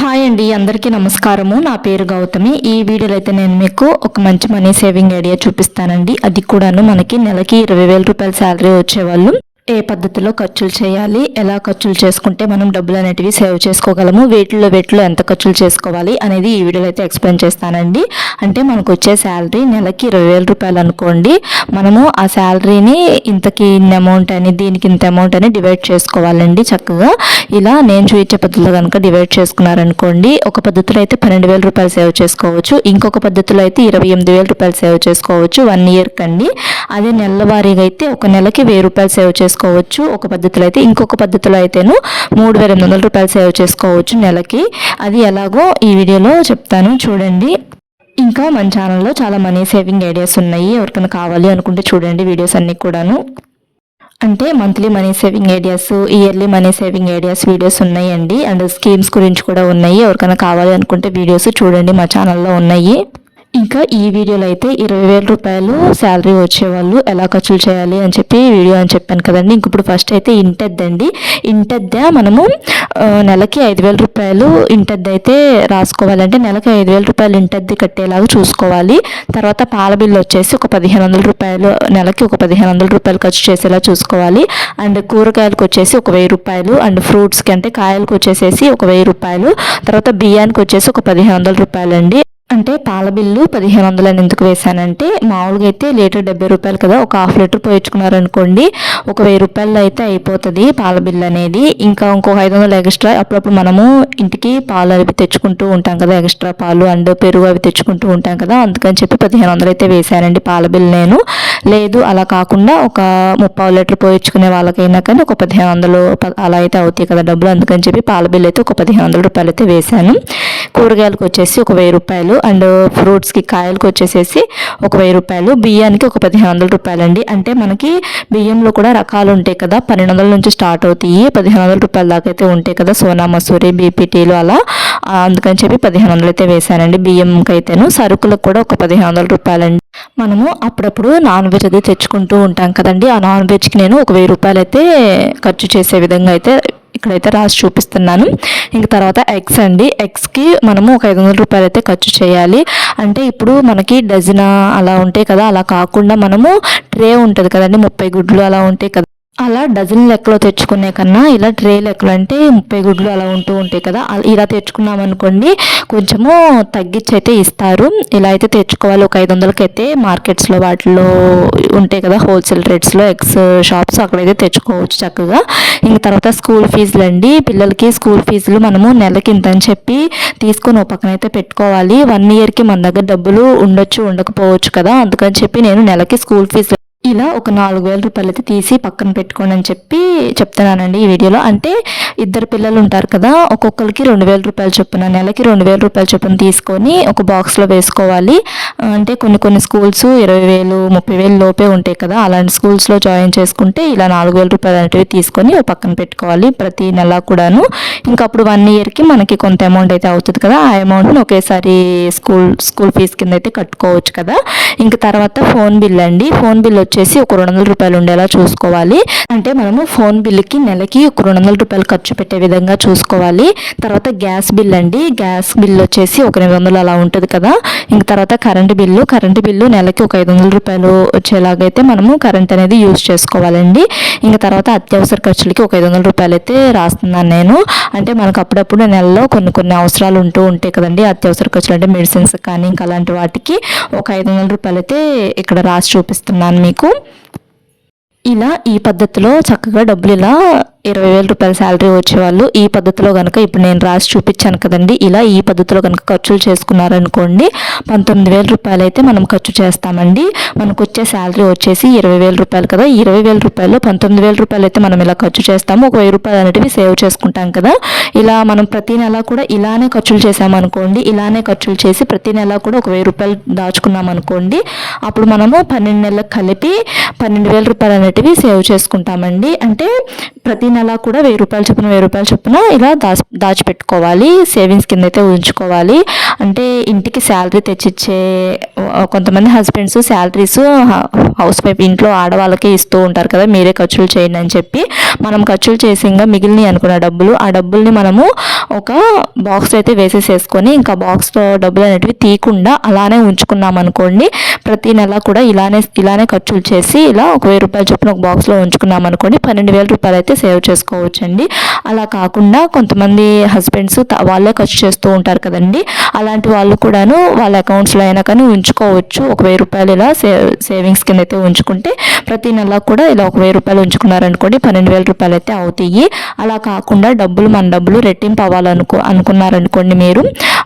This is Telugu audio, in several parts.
హాయ్ అండి అందరికీ నమస్కారము. నా పేరు గౌతమి. ఈ వీడియోలో అయితే నేను మీకు ఒక మంచి మనీ సేవింగ్ ఐడియా చూపిస్తానండి. అది కూడాను మనకి నెలకి ఇరవై వేల రూపాయల శాలరీ వచ్చేవాళ్ళు. ఏ పద్ధతిలో ఖర్చులు చేయాలి ఎలా ఖర్చులు చేసుకుంటే మనం డబ్బులు అనేటివి సేవ్ చేసుకోగలము వీటిలో వీటిలో ఎంత ఖర్చులు చేసుకోవాలి అనేది ఈ వీడియోలో అయితే ఎక్స్ప్లెయిన్ చేస్తానండి. అంటే మనకు వచ్చే శాలరీ నెలకి ఇరవై వేల రూపాయలు అనుకోండి. మనము ఆ శాలరీని ఇంతకి ఇన్ని అమౌంట్ అని దీనికి ఇంత అమౌంట్ అని డివైడ్ చేసుకోవాలండి చక్కగా. ఇలా నేను చూపించే పద్ధతిలో కనుక డివైడ్ చేసుకున్నారనుకోండి ఒక పద్ధతిలో అయితే పన్నెండు వేల రూపాయలు సేవ్ చేసుకోవచ్చు. ఇంకొక పద్ధతిలో అయితే ఇరవై ఎనిమిది వేల రూపాయలు సేవ్ చేసుకోవచ్చు వన్ ఇయర్ కండి. అదే నెలవారీగా అయితే ఒక నెలకి వెయ్యి రూపాయలు సేవ్ చేసుకోవచ్చు ఒక పద్ధతిలో అయితే ఇంకొక పద్ధతిలో అయితేను మూడు వేల ఎనిమిది వందల రూపాయలు సేవ్ చేసుకోవచ్చు నెలకి. అది ఎలాగో ఈ వీడియోలో చెప్తాను. చూడండి. ఇంకా మన ఛానల్లో చాలా మనీ సేవింగ్ ఐడియాస్ ఉన్నాయి. ఎవరికైనా కావాలి అనుకుంటే చూడండి వీడియోస్ అన్నీ కూడాను. అంటే monthly money saving ideas yearly money saving ideas videos ఉన్నాయండి. అండ్ స్కీమ్స్ గురించి కూడా ఉన్నాయి. ఎవరికైనా కావాలి అనుకుంటే వీడియోస్ చూడండి. మా ఛానల్లో ఉన్నాయి. ఇంకా ఈ వీడియోలో అయితే ఇరవై వేల రూపాయలు శాలరీ వచ్చేవాళ్ళు ఎలా ఖర్చులు చేయాలి అని చెప్పి వీడియో అని చెప్పాను కదండి. ఇంక ఇప్పుడు ఫస్ట్ అయితే ఇంటద్దండి. ఇంటద్ద మనము నెలకి ఐదు వేల రూపాయలు ఇంటద్ది అయితే రాసుకోవాలంటే నెలకి ఐదు వేల రూపాయలు ఇంటద్ది కట్టేలాగా చూసుకోవాలి. తర్వాత పాల బిల్లు వచ్చేసి ఒక పదిహేను వందల రూపాయలు నెలకి ఒక పదిహేను వందల రూపాయలు ఖర్చు చేసేలా చూసుకోవాలి. అండ్ కూరగాయలకు వచ్చేసి ఒక వెయ్యి రూపాయలు అండ్ ఫ్రూట్స్కి అంటే కాయలకు వచ్చేసేసి ఒక వెయ్యి రూపాయలు తర్వాత బియ్యానికి వచ్చేసి ఒక పదిహేను వందల రూపాయలు అండి అంటే పాల బిల్లు పదిహేను వందలు అని ఎందుకు వేశానంటే మామూలుగా అయితే లీటర్ డెబ్బై రూపాయలు కదా ఒక హాఫ్ లీటర్ పోయించుకున్నారనుకోండి ఒక వెయ్యి రూపాయలు అయితే అయిపోతుంది పాల బిల్లు అనేది. ఇంకా ఇంకొక ఐదు వందలు ఎక్స్ట్రా అప్పుడప్పుడు మనము ఇంటికి పాలు అవి తెచ్చుకుంటూ ఉంటాం కదా ఎక్స్ట్రా పాలు అండ్ పెరుగు అవి తెచ్చుకుంటూ ఉంటాం కదా అందుకని చెప్పి పదిహేను వందలు అయితే వేశానండి పాల బిల్లు నేను. లేదు అలా కాకుండా ఒక ముప్పై లీటర్ పోయించుకునే వాళ్ళకైనా కానీ ఒక పదిహేను వందలు అలా అయితే అవుతాయి కదా డబ్బులు. అందుకని చెప్పి పాల బిల్ అయితే ఒక పదిహేను వందల రూపాయలు అయితే వేశాను. కూరగాయలకు వచ్చేసి ఒక వెయ్యి రూపాయలు అండ్ ఫ్రూట్స్కి కాయలకు వచ్చేసేసి ఒక వెయ్యి రూపాయలు. బియ్యానికి ఒక పదిహేను వందల రూపాయలు అండి అంటే మనకి బియ్యంలో కూడా రకాలు ఉంటాయి కదా. పన్నెండు వందల నుంచి స్టార్ట్ అవుతాయి. పదిహేను వందల రూపాయల దాకా అయితే ఉంటాయి కదా. సోనా మసూరి బీపీటీలు అలా. అందుకని చెప్పి పదిహేను వందలు అయితే వేశానండి. బియ్యంకి అయితేను సరుకులకు కూడా ఒక పదిహేను వందల రూపాయలండి. మనము అప్పుడప్పుడు నాన్ వెజ్ అది తెచ్చుకుంటూ ఉంటాం కదండి. ఆ నాన్ వెజ్కి నేను ఒక వెయ్యి రూపాయలు అయితే ఖర్చు చేసే విధంగా అయితే ఇక్కడైతే రాసి చూపిస్తున్నాను. ఇంక తర్వాత ఎగ్స్ అండి. ఎగ్స్కి మనము ఒక ఐదు వందల రూపాయలు అయితే ఖర్చు చేయాలి. అంటే ఇప్పుడు మనకి డజన్ అలా ఉంటాయి కదా అలా కాకుండా మనము ట్రే ఉంటుంది కదండి. ముప్పై గుడ్లు అలా ఉంటాయి కదా. అలా డజన్ లెక్కలో తెచ్చుకునే కన్నా ఇలా ట్రే లెక్కలు అంటే ముప్పై గుడ్లు అలా ఉంటూ ఉంటాయి కదా అలా- ఇలా తెచ్చుకున్నాం అనుకోండి కొంచెము తగ్గించి అయితే ఇస్తారు. ఇలా అయితే తెచ్చుకోవాలి. ఒక ఐదు వందలకి అయితే మార్కెట్స్లో వాటిలో ఉంటాయి కదా హోల్సేల్ రేట్స్లో ఎగ్స్ షాప్స్ అక్కడైతే తెచ్చుకోవచ్చు చక్కగా. ఇంక తర్వాత స్కూల్ ఫీజులు అండి. పిల్లలకి స్కూల్ ఫీజులు మనము నెలకి ఇంత అని చెప్పి తీసుకొని ఒక పక్కన అయితే పెట్టుకోవాలి. వన్ ఇయర్కి మన దగ్గర డబ్బులు ఉండొచ్చు ఉండకపోవచ్చు కదా అందుకని చెప్పి నేను నెలకి స్కూల్ ఫీజు ఇలా ఒక నాలుగు వేల రూపాయలు అయితే తీసి పక్కన పెట్టుకోండి అని చెప్పి చెప్తున్నానండి ఈ వీడియోలో. అంటే ఇద్దరు పిల్లలు ఉంటారు కదా ఒక్కొక్కరికి రెండు వేల రూపాయలు చొప్పున నెలకి రెండు వేల రూపాయలు చొప్పున తీసుకొని ఒక బాక్స్లో వేసుకోవాలి. అంటే కొన్ని కొన్ని స్కూల్స్ ఇరవై వేలు ముప్పై వేలు లోపే ఉంటాయి కదా అలాంటి స్కూల్స్లో జాయిన్ చేసుకుంటే ఇలా నాలుగు వేల రూపాయలు అనేటివి తీసుకొని పక్కన పెట్టుకోవాలి ప్రతి నెల కూడాను. ఇంకా అప్పుడు వన్ ఇయర్కి మనకి కొంత అమౌంట్ అయితే అవుతుంది కదా ఆ అమౌంట్ని ఒకేసారి స్కూల్ స్కూల్ ఫీజు కింద అయితే కట్టుకోవచ్చు కదా. ఇంకా తర్వాత ఫోన్ బిల్ అండి. ఫోన్ బిల్ వచ్చేసి ఒక రెండు వందల రూపాయలు ఉండేలా చూసుకోవాలి. అంటే మనము ఫోన్ బిల్లుకి నెలకి ఒక రెండు వందల రూపాయలు ఖర్చు పెట్టే విధంగా చూసుకోవాలి. తర్వాత గ్యాస్ బిల్ అండి. గ్యాస్ బిల్ వచ్చేసి ఒక ఎనిమిది వందలు అలా ఉంటుంది కదా. ఇంక తర్వాత కరెంటు బిల్లు. కరెంటు బిల్లు నెలకి ఒక ఐదు వందల రూపాయలు వచ్చేలాగైతే మనము కరెంట్ అనేది యూజ్ చేసుకోవాలండి. ఇంక తర్వాత అత్యవసర ఖర్చులకి ఒక ఐదు వందల రూపాయలు అయితే రాస్తున్నాను నేను. అంటే మనకు అప్పుడప్పుడు నెలలో కొన్ని కొన్ని అవసరాలు ఉంటూ ఉంటాయి కదండి. అత్యవసర ఖర్చులు అంటే మెడిసిన్స్ కానీ ఇంకా అలాంటి వాటికి ఒక ఐదు వందల రూపాయలు అయితే ఇక్కడ రాసి చూపిస్తున్నాను మీకు. ఇలా ఈ పద్ధతిలో చక్కగా డబ్బులు ఇలా ఇరవై వేల రూపాయల శాలరీ వచ్చేవాళ్ళు. ఈ పద్ధతిలో కనుక ఇప్పుడు నేను రాసి చూపించాను కదండి. ఇలా ఈ పద్ధతిలో కనుక ఖర్చులు చేసుకున్నారనుకోండి పంతొమ్మిది వేల రూపాయలు అయితే మనం ఖర్చు చేస్తామండి. మనకు వచ్చే శాలరీ వచ్చేసి ఇరవై వేల రూపాయలు కదా. ఇరవై వేల రూపాయలు పంతొమ్మిది వేల రూపాయలు అయితే మనం ఇలా ఖర్చు చేస్తాము. ఒక వెయ్యి రూపాయలు అనేటివి సేవ్ చేసుకుంటాం కదా. ఇలా మనం ప్రతి నెల కూడా ఇలానే ఖర్చులు చేసామనుకోండి ఇలానే ఖర్చులు చేసి ప్రతి నెల కూడా ఒక వెయ్యి రూపాయలు దాచుకున్నాం అనుకోండి అప్పుడు మనము పన్నెండు నెలలకు కలిపి పన్నెండు వేల రూపాయలు అనేటివి సేవ్ చేసుకుంటామండి. అంటే ప్రతి నెల కూడా వెయ్యి రూపాయలు చొప్పున వెయ్యి రూపాయలు చొప్పున ఇలా దాచి దాచిపెట్టుకోవాలి. సేవింగ్స్ కింద అయితే ఉంచుకోవాలి. అంటే ఇంటికి శాలరీ తెచ్చిచ్చే కొంతమంది హస్బెండ్స్ శాలరీస్ హౌస్ వైఫ్ ఇంట్లో ఆడవాళ్ళకే ఇస్తూ ఉంటారు కదా మీరే ఖర్చులు చేయండి అని చెప్పి మనం ఖర్చులు చేసింగా మిగిలిన మిగిలినవి అనుకున్న డబ్బులు ఆ డబ్బుల్ని మనము ఒక బాక్స్ అయితే వేసేసేసుకొని ఇంకా బాక్స్లో డబ్బులు అనేటివి తీయకుండా అలానే ఉంచుకున్నాం అనుకోండి ప్రతి నెల కూడా ఇలానే ఇలానే ఖర్చులు చేసి ఇలా ఒక వెయ్యి రూపాయలు చొప్పున ఒక బాక్స్లో ఉంచుకున్నాం అనుకోండి. పన్నెండు వేల రూపాయలు అయితే సేవ్ చేసుకోవచ్చండి. అలా కాకుండా కొంతమంది హస్బెండ్స్ వాళ్ళే ఖర్చు చేస్తూ ఉంటారు కదండి. అలాంటి వాళ్ళు కూడాను వాళ్ళ అకౌంట్స్లో అయినా కానీ ఉంచుకోవచ్చు. ఒక వెయ్యి రూపాయలు ఇలా సే సేవింగ్స్ కింద అయితే ఉంచుకుంటే ప్రతి నెల కూడా ఇలా ఒక వెయ్యి రూపాయలు ఉంచుకున్నారనుకోండి పన్నెండు వేల రూపాయలు అయితే అవుతాయి. అలా కాకుండా డబ్బులు మన డబ్బులు రెట్టింపు అవ్వాలనుకో అనుకున్నారనుకోండి మీరు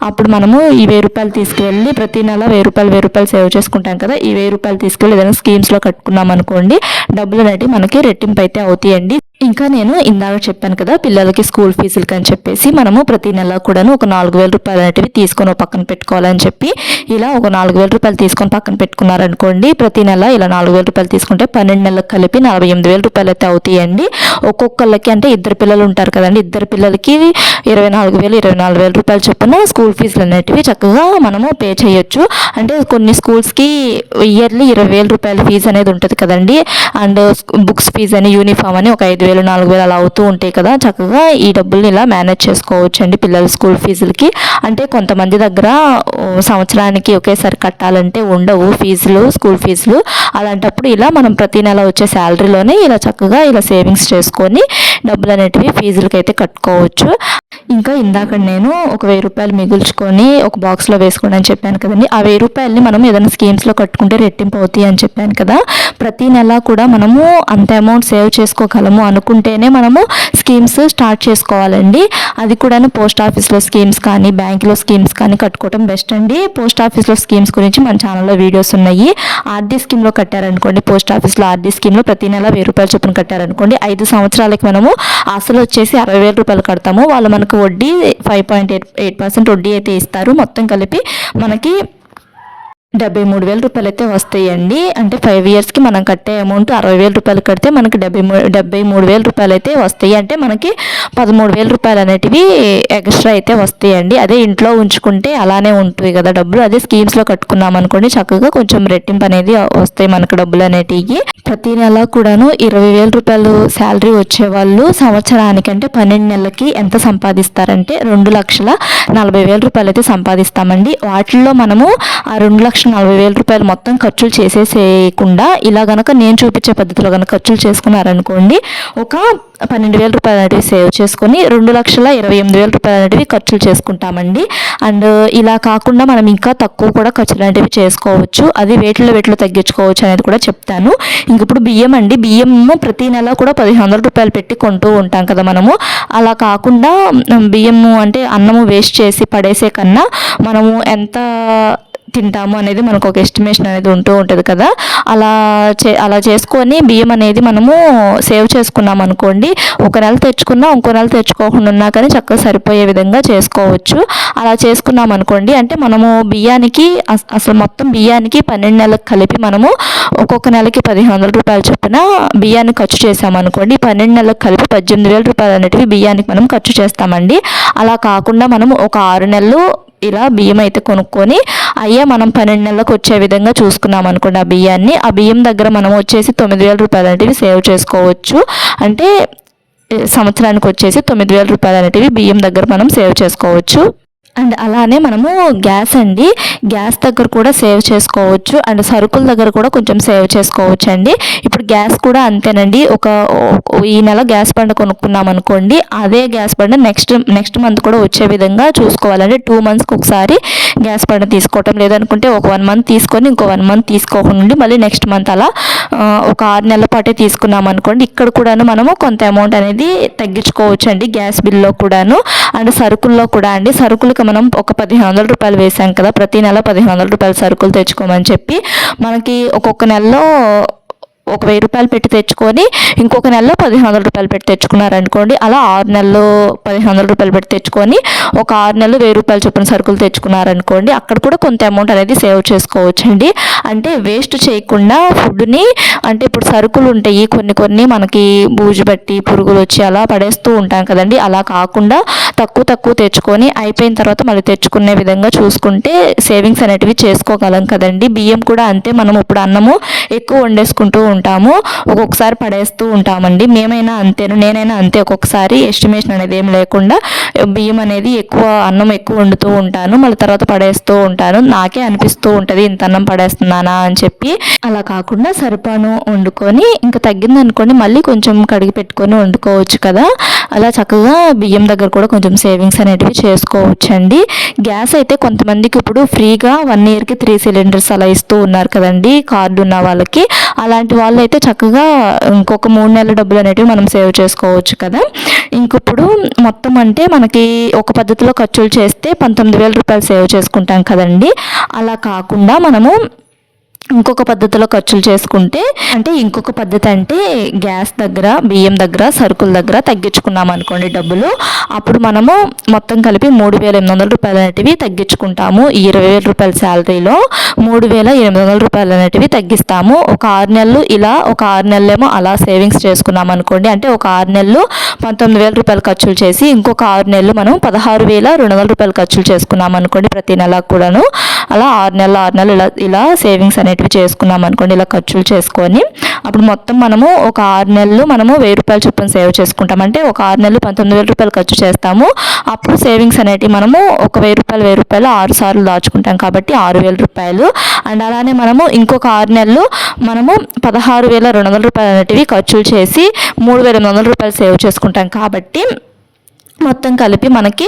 అప్పుడు మనము ఈ వెయ్యి రూపాయలు తీసుకువెళ్ళి ప్రతి నెల వెయ్యి రూపాయలు వెయ్యి రూపాయలు సేవ్ చేసుకుంటాం కదా ఈ వెయ్యి రూపాయలు తీసుకెళ్ళి ఏదైనా స్కీమ్స్లో కట్టుకున్నాం అనుకోండి డబ్బులు అనేవి మనకి రెట్టింపు అయితే అవుతాయండి. ఇంకా నేను ఇందాక చెప్పాను కదా పిల్లలకి స్కూల్ ఫీజులకి అని చెప్పేసి మనము ప్రతి నెల కూడాను ఒక నాలుగు వేల రూపాయలు అనేటివి తీసుకొని ఒక పక్కన పెట్టుకోవాలని చెప్పి ఇలా ఒక నాలుగు వేల రూపాయలు తీసుకొని పక్కన పెట్టుకున్నారనుకోండి ప్రతి నెల ఇలా నాలుగు వేల రూపాయలు తీసుకుంటే పన్నెండు నెలలకు కలిపి నలభై ఎనిమిది వేల రూపాయలు అయితే అవుతాయండి. ఒక్కొక్కళ్ళకి అంటే ఇద్దరు పిల్లలు ఉంటారు కదండి ఇద్దరు పిల్లలకి ఇరవై నాలుగు వేలు ఇరవై నాలుగు వేల రూపాయలు చొప్పున స్కూల్ ఫీజులు అనేటివి చక్కగా మనము పే చేయొచ్చు. అంటే కొన్ని స్కూల్స్కి ఇయర్లీ ఇరవై వేల రూపాయల ఫీజు అనేది ఉంటుంది కదండి. అండ్ బుక్స్ ఫీజు అని యూనిఫామ్ అని ఒక ఐదు వేలు నాలుగు వేలు అలా అవుతూ ఉంటాయి కదా. చక్కగా ఈ డబ్బుల్ని ఇలా మేనేజ్ చేసుకోవచ్చు అండి పిల్లల స్కూల్ ఫీజులకి. అంటే కొంతమంది దగ్గర సంవత్సరానికి ఒకేసారి కట్టాలంటే ఉండవు ఫీజులు స్కూల్ ఫీజులు. అలాంటప్పుడు ఇలా మనం ప్రతి నెల వచ్చే శాలరీలోనే ఇలా చక్కగా ఇలా సేవింగ్స్ చేసుకొని డబ్బులు అనేటివి ఫీజులకి అయితే కట్టుకోవచ్చు. ఇంకా ఇందాక నేను ఒక వెయ్యి రూపాయలు మిగుల్చుకొని ఒక బాక్స్లో వేసుకోండి అని చెప్పాను కదండి. ఆ వెయ్యి రూపాయలని మనం ఏదైనా స్కీమ్స్లో కట్టుకుంటే రెట్టింపు అవుతాయి అని చెప్పాను కదా. ప్రతి నెల కూడా మనము అంత అమౌంట్ సేవ్ చేసుకోగలము అనుకుంటేనే మనము స్కీమ్స్ స్టార్ట్ చేసుకోవాలండి. అది కూడాను పోస్ట్ ఆఫీస్లో స్కీమ్స్ కానీ బ్యాంకులో స్కీమ్స్ కానీ కట్టుకోవడం బెస్ట్ అండి. పోస్ట్ ఆఫీస్లో స్కీమ్స్ గురించి మన ఛానల్లో వీడియోస్ ఉన్నాయి. ఆర్డీ స్కీమ్లో కట్టారనుకోండి పోస్ట్ ఆఫీస్లో ఆర్డీ స్కీమ్లో ప్రతి నెల వెయ్యి రూపాయలు చొప్పున కట్టారనుకోండి. ఐదు సంవత్సరాలకి మనము అసలు వచ్చేసి అరవై వేల రూపాయలు కడతాము. వాళ్ళు మనకు వడ్డీ five point eight eight percent వడ్డీ అయితే ఇస్తారు. మొత్తం కలిపి మనకి డెబ్బై మూడు వేల రూపాయలు అయితే వస్తాయండి. అంటే ఫైవ్ ఇయర్స్కి మనం కట్టే అమౌంట్ అరవై వేల రూపాయలు కడితే మనకి డెబ్బై మూడు డెబ్బై మూడు వేల రూపాయలు అయితే వస్తాయి. అంటే మనకి పదమూడు వేల రూపాయలు అనేటివి ఎక్స్ట్రా అయితే వస్తాయండి. అదే ఇంట్లో ఉంచుకుంటే అలానే ఉంటుంది కదా డబ్బులు. అదే స్కీమ్స్లో కట్టుకున్నాం అనుకోండి చక్కగా కొంచెం రెట్టింపు అనేది వస్తాయి మనకు డబ్బులు అనేటివి. ప్రతి నెల కూడాను ఇరవై వేల రూపాయలు శాలరీ వచ్చేవాళ్ళు సంవత్సరానికి అంటే పన్నెండు నెలలకి ఎంత సంపాదిస్తారంటే రెండు లక్షల నలభై వేల రూపాయలు అయితే సంపాదిస్తామండి. వాటిల్లో మనము ఆ రెండు లక్షల నలభై వేల రూపాయలు మొత్తం ఖర్చులు చేసేసేయకుండా ఇలా గనక నేను చూపించే పద్ధతిలో కనుక ఖర్చులు చేసుకున్నారనుకోండి ఒక పన్నెండు వేల రూపాయలు అనేటివి సేవ్ చేసుకొని రెండు లక్షల ఇరవై ఎనిమిది వేల రూపాయలు అనేటివి ఖర్చులు చేసుకుంటామండి. అండ్ ఇలా కాకుండా మనం ఇంకా తక్కువ కూడా ఖర్చులు అనేటివి చేసుకోవచ్చు. అది వేటిలో వేటిలో తగ్గించుకోవచ్చు అనేది కూడా చెప్తాను. ఇంక ఇప్పుడు బియ్యం అండి. బియ్యం ప్రతి నెల కూడా పదిహేను వందల రూపాయలు పెట్టి కొంటూ ఉంటాం కదా మనము. అలా కాకుండా బియ్యము అంటే అన్నము వేస్ట్ చేసి పడేసే కన్నా మనము ఎంత తింటాము అనేది మనకు ఒక ఎస్టిమేషన్ అనేది ఉంటూ ఉంటుంది కదా. అలా చే అలా చేసుకొని బియ్యం అనేది మనము సేవ్ చేసుకున్నాం అనుకోండి ఒక నెల తెచ్చుకున్నా ఇంకో నెల తెచ్చుకోకుండా ఉన్నా కానీ చక్కగా సరిపోయే విధంగా చేసుకోవచ్చు. అలా చేసుకున్నాం అనుకోండి అంటే మనము బియ్యానికి అసలు మొత్తం బియ్యానికి పన్నెండు నెలలకు కలిపి మనము ఒక్కొక్క నెలకి పదిహేను వందల రూపాయలు చొప్పున బియ్యాన్ని ఖర్చు చేసామనుకోండి పన్నెండు నెలలకు కలిపి పద్దెనిమిది వేల రూపాయలు అనేటివి బియ్యానికి మనం ఖర్చు చేస్తామండి. అలా కాకుండా మనం ఒక ఆరు నెలలు ఇలా బియ్యం అయితే కొనుక్కొని అయ్యా మనం పన్నెండు నెలలకు వచ్చే విధంగా చూసుకున్నాం అనుకోండి ఆ బియ్యాన్ని. ఆ బియ్యం దగ్గర మనం వచ్చేసి తొమ్మిది వేల రూపాయలు అనేటివి సేవ్ చేసుకోవచ్చు. అంటే సంవత్సరానికి వచ్చేసి తొమ్మిది వేల రూపాయలు అనేటివి బియ్యం దగ్గర మనం సేవ్ చేసుకోవచ్చు. అండ్ అలానే మనము గ్యాస్ అండి. గ్యాస్ దగ్గర కూడా సేవ్ చేసుకోవచ్చు. అండ్ సరుకుల దగ్గర కూడా కొంచెం సేవ్ చేసుకోవచ్చు అండి ఇప్పుడు గ్యాస్ కూడా అంతేనండి. ఒక ఈ నెల గ్యాస్ బండ కొనుక్కున్నాం అనుకోండి అదే గ్యాస్ బండ నెక్స్ట్ నెక్స్ట్ మంత్ కూడా వచ్చే విధంగా చూసుకోవాలండి. టూ మంత్స్కి ఒకసారి గ్యాస్ బండ తీసుకోవటం లేదనుకుంటే ఒక వన్ మంత్ తీసుకొని ఇంకో వన్ మంత్ తీసుకోకుండా మళ్ళీ నెక్స్ట్ మంత్ అలా ఒక ఆరు నెలల పాటే తీసుకున్నాం అనుకోండి ఇక్కడ కూడాను మనము కొంత అమౌంట్ అనేది తగ్గించుకోవచ్చు అండి గ్యాస్ బిల్లో కూడాను. అండ్ సరుకుల్లో కూడా అండి. సరుకులకు మనం ఒక పదిహేను వందల రూపాయలు వేసాం కదా ప్రతి నెల పదిహేను వందల రూపాయలు సరుకులు తెచ్చుకోమని చెప్పి మనకి ఒక్కొక్క నెలలో ఒక వెయ్యి రూపాయలు పెట్టి తెచ్చుకొని ఇంకొక నెలలో పదిహేను వందల రూపాయలు పెట్టి తెచ్చుకున్నారనుకోండి అలా ఆరు నెలలు పదిహేను వందల రూపాయలు పెట్టి తెచ్చుకొని ఒక ఆరు నెలలు వెయ్యి రూపాయలు చొప్పున సరుకులు తెచ్చుకున్నారనుకోండి అక్కడ కూడా కొంత అమౌంట్ అనేది సేవ్ చేసుకోవచ్చండి. అంటే వేస్ట్ చేయకుండా ఫుడ్ని అంటే ఇప్పుడు సరుకులు ఉంటాయి కొన్ని కొన్ని మనకి బూజు బట్టి పురుగులు వచ్చి అలా పడేస్తూ ఉంటాం కదండి అలా కాకుండా తక్కువ తక్కువ తెచ్చుకొని అయిపోయిన తర్వాత మళ్ళీ తెచ్చుకునే విధంగా చూసుకుంటే సేవింగ్స్ అనేటివి చేసుకోగలం కదండి. బియ్యం కూడా అంతే మనం ఇప్పుడు అన్నము ఎక్కువ వండేసుకుంటూ ఉంటాము ఒక్కొక్కసారి పడేస్తూ ఉంటామండి. మేమైనా అంతేను నేనైనా అంతే. ఒక్కొక్కసారి ఎస్టిమేషన్ అనేది ఏం లేకుండా బియ్యం అనేది ఎక్కువ అన్నం ఎక్కువ వండుతూ ఉంటాను మళ్ళీ తర్వాత పడేస్తూ ఉంటాను. నాకే అనిపిస్తూ ఉంటుంది ఇంత అన్నం పడేస్తున్నానా? అని చెప్పి అలా కాకుండా సరిపాను వండుకొని ఇంకా తగ్గింది అనుకోండి మళ్ళీ కొంచెం కడిగి పెట్టుకొని వండుకోవచ్చు కదా. అలా చక్కగా బియ్యం దగ్గర కూడా కొంచెం కొంచెం సేవింగ్స్ అనేటివి చేసుకోవచ్చండి. గ్యాస్ అయితే కొంతమందికి ఇప్పుడు ఫ్రీగా వన్ ఇయర్కి త్రీ సిలిండర్స్ అలా ఇస్తూ ఉన్నారు కదండి కార్డు ఉన్న వాళ్ళకి. అలాంటి వాళ్ళు అయితే చక్కగా ఇంకొక మూడు నెలల డబ్బులు అనేటివి మనం సేవ్ చేసుకోవచ్చు కదా. ఇంకప్పుడు మొత్తం అంటే మనకి ఒక పద్ధతిలో ఖర్చులు చేస్తే పంతొమ్మిది వేల రూపాయలు సేవ్ చేసుకుంటాం కదండి. అలా కాకుండా మనము ఇంకొక పద్ధతిలో ఖర్చులు చేసుకుంటే అంటే ఇంకొక పద్ధతి అంటే గ్యాస్ దగ్గర బియ్యం దగ్గర సరుకుల దగ్గర తగ్గించుకున్నాం అనుకోండి డబ్బులు. అప్పుడు మనము మొత్తం కలిపి మూడు వేల ఎనిమిది వందల రూపాయలు అనేటివి తగ్గించుకుంటాము. ఈ ఇరవై వేల రూపాయల శాలరీలో మూడు వేల ఎనిమిది వందల రూపాయలు అనేటివి తగ్గిస్తాము. ఒక ఆరు నెలలు ఇలా ఒక ఆరు నెలలేమో అలా సేవింగ్స్ చేసుకున్నాం అనుకోండి అంటే ఒక ఆరు నెలలు పంతొమ్మిది వేల రూపాయలు ఖర్చులు చేసి ఇంకొక ఆరు నెలలు మనం పదహారు వేల రెండు వందల రూపాయలు ఖర్చులు చేసుకున్నాం అనుకోండి ప్రతి నెల కూడాను. అలా ఆరు నెలలు ఆరు నెలలు ఇలా ఇలా సేవింగ్స్ అనేటివి చేసుకున్నాం అనుకోండి ఇలా ఖర్చులు చేసుకొని. అప్పుడు మొత్తం మనము ఒక ఆరు నెలలు మనము వెయ్యి రూపాయలు చొప్పున సేవ్ చేసుకుంటాం. అంటే ఒక ఆరు నెలలు పంతొమ్మిది వేల రూపాయలు ఖర్చు చేస్తాము. అప్పుడు సేవింగ్స్ అనేటివి మనము ఒక వెయ్యి రూపాయలు వెయ్యి రూపాయలు ఆరు సార్లు దాచుకుంటాం కాబట్టి ఆరు వేల రూపాయలు. అండ్ అలానే మనము ఇంకొక ఆరు నెలలు మనము పదహారు వేల రెండు వందల రూపాయలు అనేటివి ఖర్చులు చేసి మూడు వేల ఎనిమిది వందల రూపాయలు సేవ్ చేసుకుంటాం కాబట్టి మొత్తం కలిపి మనకి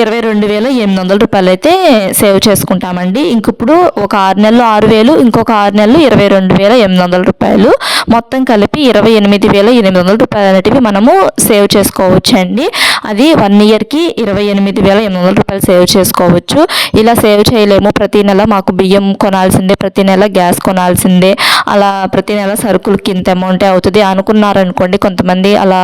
ఇరవై రెండు వేల ఎనిమిది వందల రూపాయలు అయితే సేవ్ చేసుకుంటామండి. ఇంక ఇప్పుడు ఒక ఆరు నెలలు ఆరు వేలు ఇంకొక ఆరు నెలలు ఇరవై రెండు వేల ఎనిమిది వందల రూపాయలు. మొత్తం కలిపి ఇరవై ఎనిమిది వేల ఎనిమిది వందల రూపాయలు అనేటివి మనము సేవ్ చేసుకోవచ్చండి. అది వన్ ఇయర్కి ఇరవై ఎనిమిది వేల ఎనిమిది వందల రూపాయలు సేవ్ చేసుకోవచ్చు. ఇలా సేవ్ చేయలేము. ప్రతి నెల మాకు బియ్యం కొనాల్సిందే ప్రతి నెల గ్యాస్ కొనాల్సిందే. అలా ప్రతి నెల సరుకులకి ఇంత అమౌంటే అవుతుంది. అనుకున్నారనుకోండి కొంతమంది అలా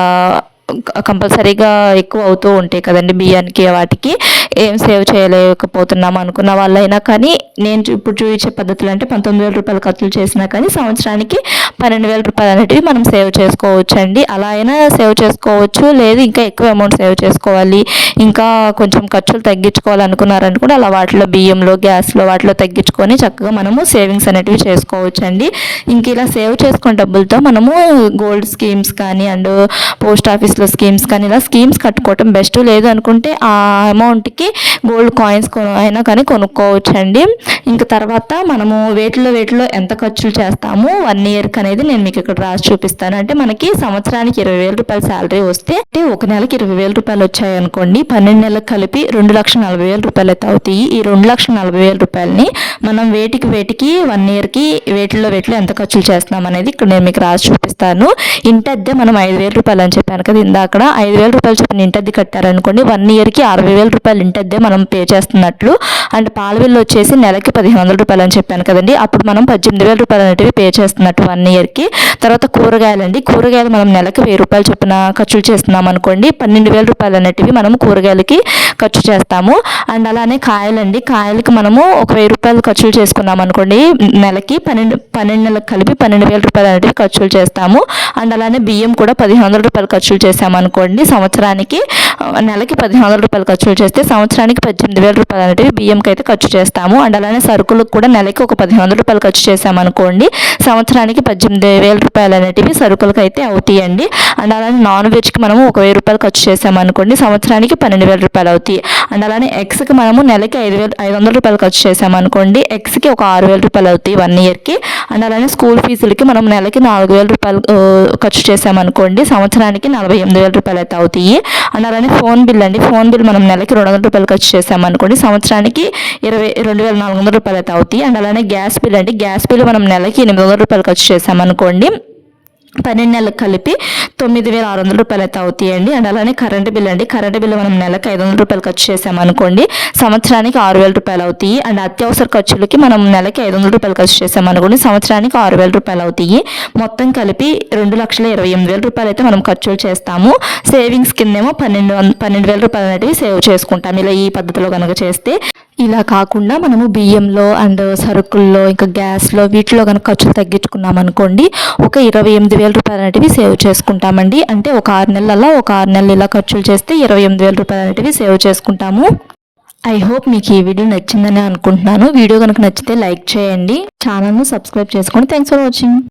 కంపల్సరీగా ఎక్కువ అవుతూ ఉంటాయి కదండి బియ్యానికి వాటికి. ఏం సేవ్ చేయలేకపోతున్నాం అనుకున్న వాళ్ళైనా కానీ నేను ఇప్పుడు చూపించే పద్ధతులు అంటే పంతొమ్మిది వేల రూపాయలు ఖర్చులు చేసినా కానీ సంవత్సరానికి పన్నెండు వేల రూపాయలు అనేటివి మనం సేవ్ చేసుకోవచ్చు అండి అలా అయినా సేవ్ చేసుకోవచ్చు లేదు ఇంకా ఎక్కువ అమౌంట్ సేవ్ చేసుకోవాలి ఇంకా కొంచెం ఖర్చులు తగ్గించుకోవాలనుకున్నారనుకుంటే అలా వాటిలో బియ్యంలో గ్యాస్లో వాటిలో తగ్గించుకొని చక్కగా మనము సేవింగ్స్ అనేటివి చేసుకోవచ్చు అండి ఇంక ఇలా సేవ్ చేసుకున్న డబ్బులతో మనము గోల్డ్ స్కీమ్స్ కానీ అండ్ పోస్ట్ ఆఫీస్లో స్కీమ్స్ కానీ ఇలా స్కీమ్స్ కట్టుకోవటం బెస్ట్. లేదు అనుకుంటే ఆ అమౌంట్కి గోల్డ్ కాయిన్స్ అయినా కానీ కొనుక్కోవచ్చండి. ఇంకా ఇంక తర్వాత మనము వేటిలో వేటిలో ఎంత ఖర్చులు చేస్తాము వన్ ఇయర్కి అనేది నేను మీకు ఇక్కడ రాసి చూపిస్తాను. అంటే మనకి సంవత్సరానికి ఇరవై వేల రూపాయల శాలరీ వస్తే అంటే ఒక నెలకి ఇరవై వేల రూపాయలు వచ్చాయనుకోండి పన్నెండు నెలలకు కలిపి రెండు లక్షల నలభై వేల రూపాయలు అయితే అవుతాయి. ఈ రెండు లక్షల నలభై వేల రూపాయలని మనం వేటికి వేటికి వన్ ఇయర్కి వేటిలో వేటిలో ఎంత ఖర్చులు చేస్తున్నాం అనేది ఇక్కడ నేను మీకు రాసి చూపిస్తాను. ఇంటి అద్దె మనం ఐదు వేల రూపాయలు అని చెప్పాను కదా ఇందాక ఐదు వేల రూపాయలు చెప్పిన ఇంటి అద్దె కట్టారనుకోండి వన్ ఇయర్కి అరవై వేల రూపాయలు ఇంటి అద్దె మనం పే చేస్తున్నట్లు. అండ్ పాల బిల్లు వచ్చేసి నెలకి పదిహేను వందల రూపాయలు అని చెప్పాను కదండి. అప్పుడు మనం పద్దెనిమిది వేల రూపాయలు అనేటివి పే చేస్తున్నట్టు వన్ ఇయర్కి తర్వాత కూరగాయలు అండి. కూరగాయలు మనం నెలకి వెయ్యి రూపాయలు చొప్పున ఖర్చులు చేస్తున్నాం అనుకోండి. పన్నెండు వేల రూపాయలు అనేటివి మనం కూరగాయలకి ఖర్చు చేస్తాము. అండ్ అలానే కాయలండి కాయలకి మనము ఒక వెయ్యి రూపాయలు ఖర్చులు చేసుకున్నాం అనుకోండి. నెలకి పన్నెండు పన్నెండు నెలలకు కలిపి పన్నెండు వేల రూపాయలు అనేటివి ఖర్చులు చేస్తాము. అండ్ అలానే బియ్యం కూడా పదిహేను వందల రూపాయలు ఖర్చులు చేసామనుకోండి సంవత్సరానికి నెలకి పదిహేను వందల రూపాయలు ఖర్చులు చేస్తే సంవత్సరం సంవత్సరానికి పద్దెనిమిది వేల రూపాయలు అనేటివి బియ్యంకి అయితే ఖర్చు చేస్తాము. అండ్ అలానే సరుకులకు కూడా నెలకి ఒక పదిహేను వందల రూపాయలు ఖర్చు చేసామనుకోండి సంవత్సరానికి పద్దెనిమిది వేల రూపాయలు అనేటివి సరుకులకు అయితే అవుతాయండి. అండ్ అలానే నాన్ వెజ్కి మనము ఒక వెయ్యి రూపాయలు ఖర్చు చేసామనుకోండి సంవత్సరానికి పన్నెండు వేల రూపాయలు అవుతాయి. అండ్ అలానే ఎక్స్కి మనము నెలకి ఐదు వేలు ఐదు వందల రూపాయలు ఖర్చు చేసామనుకోండి ఎక్స్కి ఒక ఆరు వేల రూపాయలు అవుతాయి వన్ ఇయర్కి అండ్ అలానే స్కూల్ ఫీజులకి మనం నెలకి నాలుగు వేల రూపాయలు ఖర్చు చేసామనుకోండి సంవత్సరానికి నలభై ఎనిమిది వేల రూపాయలు అయితే అవుతాయి. అండ్ అలానే ఫోన్ బిల్ అండి ఫోన్ బిల్ మనం నెలకి రెండు వందల రూపాయలు ఖర్చు చేసామనుకోండి సంవత్సరానికి ఇరవై రెండు వేల నాలుగు వందల రూపాయలు అయితే అవుతాయి. అండ్ అలానే గ్యాస్ బిల్ అండి గ్యాస్ బిల్ మనం నెలకి ఎనిమిది వందల రూపాయలు ఖర్చు చేసామనుకోండి పన్నెండు నెలలకు కలిపి తొమ్మిది వేల ఆరు వందల రూపాయలు అయితే అవుతాయండి. అండ్ అలానే కరెంటు బిల్ అండి. కరెంటు బిల్లు మనం నెలకు ఐదు వందల రూపాయలు ఖర్చు చేసామనుకోండి సంవత్సరానికి ఆరు వేల రూపాయలు అవుతాయి. అండ్ అత్యవసర ఖర్చులకి మనం నెలకి ఐదు వందల రూపాయలు ఖర్చు చేసామనుకోండి సంవత్సరానికి ఆరు వేల రూపాయలు అవుతాయి. మొత్తం కలిపి రెండు లక్షల ఇరవై ఎనిమిది వేల రూపాయలు అయితే మనం ఖర్చులు చేస్తాము. సేవింగ్స్ కిందేమో పన్నెండు పన్నెండు వేల రూపాయలు అనేవి సేవ్ చేసుకుంటాం. ఇలా ఈ పద్ధతిలో కనుక చేస్తే ఇలా కాకుండా మనము బియ్యంలో అండ్ సరుకుల్లో ఇంకా గ్యాస్లో వీటిలో కనుక ఖర్చులు తగ్గించుకున్నాం అనుకోండి ఒక ఇరవై ఎనిమిది వేల రూపాయలు అనేటివి సేవ్ చేసుకుంటామండి. అంటే ఒక ఆరు నెలల్లో ఒక ఆరు నెలలు ఇలా ఖర్చులు చేస్తే ఇరవై ఎనిమిది వేల రూపాయలు అనేటివి సేవ్ చేసుకుంటాము. ఐ హోప్ మీకు ఈ వీడియో నచ్చిందని అనుకుంటున్నాను. వీడియో కనుక నచ్చితే లైక్ చేయండి. ఛానల్ను సబ్స్క్రైబ్ చేసుకోండి థ్యాంక్స్ ఫర్ వాచింగ్.